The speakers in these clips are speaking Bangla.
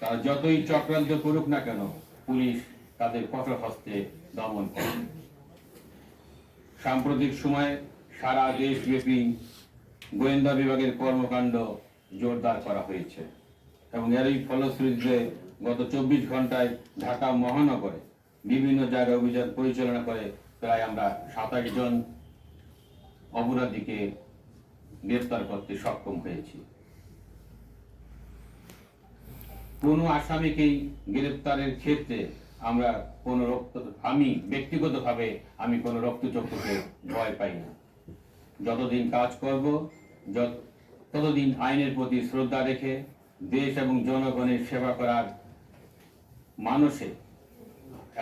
তারা যতই চক্রান্ত করুক না কেন, পুলিশ তাদের কঠোর হস্তে দমন করে। সাম্প্রতিক সময়ে সারা দেশব্যাপী গোয়েন্দা বিভাগের কর্মকাণ্ড জোরদার করা হয়েছে এবং এরই ফলশ্রুতিতে গত চব্বিশ ঘন্টায় ঢাকা মহানগরে বিভিন্ন জায়গায় অভিযান পরিচালনা করে প্রায় আমরা সাতাশ জন অপরাধীকে গ্রেপ্তার করতে সক্ষম হয়েছি। কোনো আসামিকেই গ্রেপ্তারের ক্ষেত্রে আমরা কোনো রক্ত, আমি ব্যক্তিগতভাবে আমি কোনো রক্তচক্ষুকে ভয় পাই না। যতদিন কাজ করব ততদিন আইনের প্রতি শ্রদ্ধা রেখে দেশ এবং জনগণের সেবা করার মানুষে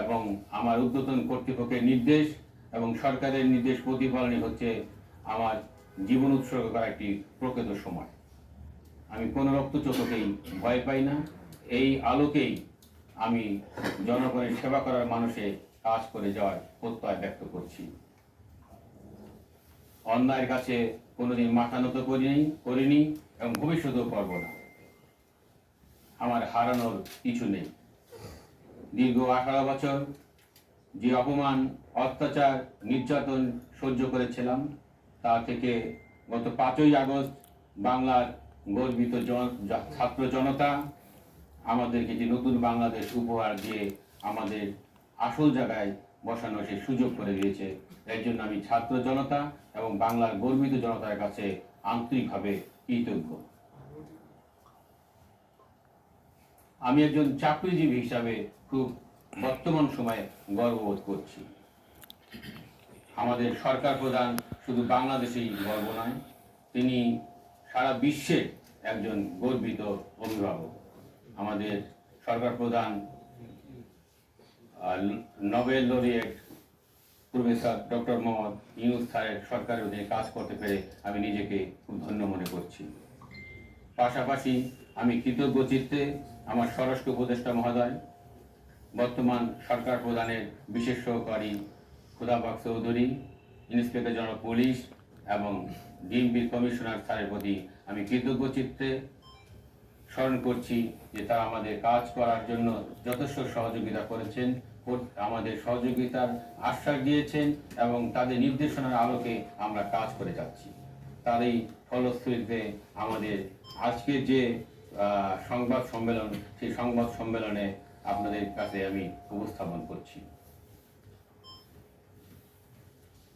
এবং আমার উদ্বোধন কর্তৃপক্ষের নির্দেশ এবং সরকারের নির্দেশ প্রতিপালনই হচ্ছে আমার জীবন উৎসর্গ করা একটি প্রকৃত সময়। আমি কোনো রক্তচক্ষুকেই ভয় পাই না। এই আলোকেই আমি জনগণের সেবা করার মানুষে কাজ করে যাওয়ার প্রত্যয় ব্যক্ত করছি। অন্যায়ের কাছে কোনোদিন মাথা নত করিনি করিনি এবং ভবিষ্যতেও করব না। আমার হারানোর কিছু নেই। দীর্ঘ আঠারো বছর যে অপমান, অত্যাচার, নির্যাতন সহ্য করেছিলাম, তা থেকে গত পাঁচই আগস্ট বাংলার গর্বিত জন- ছাত্র জনতা আমাদেরকে যে নতুন বাংলাদেশ উপহার দিয়ে আমাদের আসল জায়গায় বসানো সে সুযোগ করে দিয়েছে, এর জন্য আমি ছাত্র জনতা এবং বাংলার গর্বিত জনতার কাছে আন্তরিকভাবে কৃতজ্ঞ। আমি একজন চাকরিজীবী হিসাবে খুব বর্তমান সময়ে গর্ববোধ করছি। আমাদের সরকার প্রধান শুধু বাংলাদেশেই গর্ব নয়, তিনি সারা বিশ্বের একজন গর্বিত অভিভাবক। আমাদের সরকার প্রধান Nobel laureate professor doctor Mohammad Yunus স্যারের সরকারের অধীনে কাজ করতে পেরে আমি নিজেকে খুব ধন্য মনে করছি। পাশাপাশি আমি কৃতজ্ঞ চিত্তে আমার স্বরাষ্ট্র উপদেষ্টা মহোদয়, বর্তমান সরকার প্রধানের বিশেষ সহকারী Khudabak Chowdhury, inspector general police এবং ডিএমপির কমিশনার স্যারের প্রতি আমি কৃতজ্ঞ চিত্তে স্মরণ করছি যে তারা আমাদের কাজ করার জন্য যথেষ্ট সহযোগিতা করেছেন আমাদের সহযোগিতার আশ্বাস দিয়েছেন এবং তাদের নির্দেশনার আলোকে আমরা কাজ করে যাচ্ছি। তারই ফলশ্রুতিতে আমাদের আজকের যে সংবাদ সম্মেলন, সেই সংবাদ সম্মেলনে আপনাদের কাছে আমি উপস্থাপন করছি।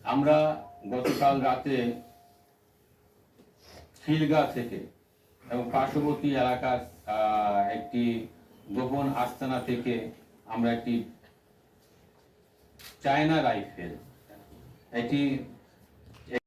আমরা গতকাল রাতে খিলগা থেকে এবং পার্শ্ববর্তী এলাকার একটি গোপন আস্তানা থেকে আমরা একটি চায়না রাইফেল এটি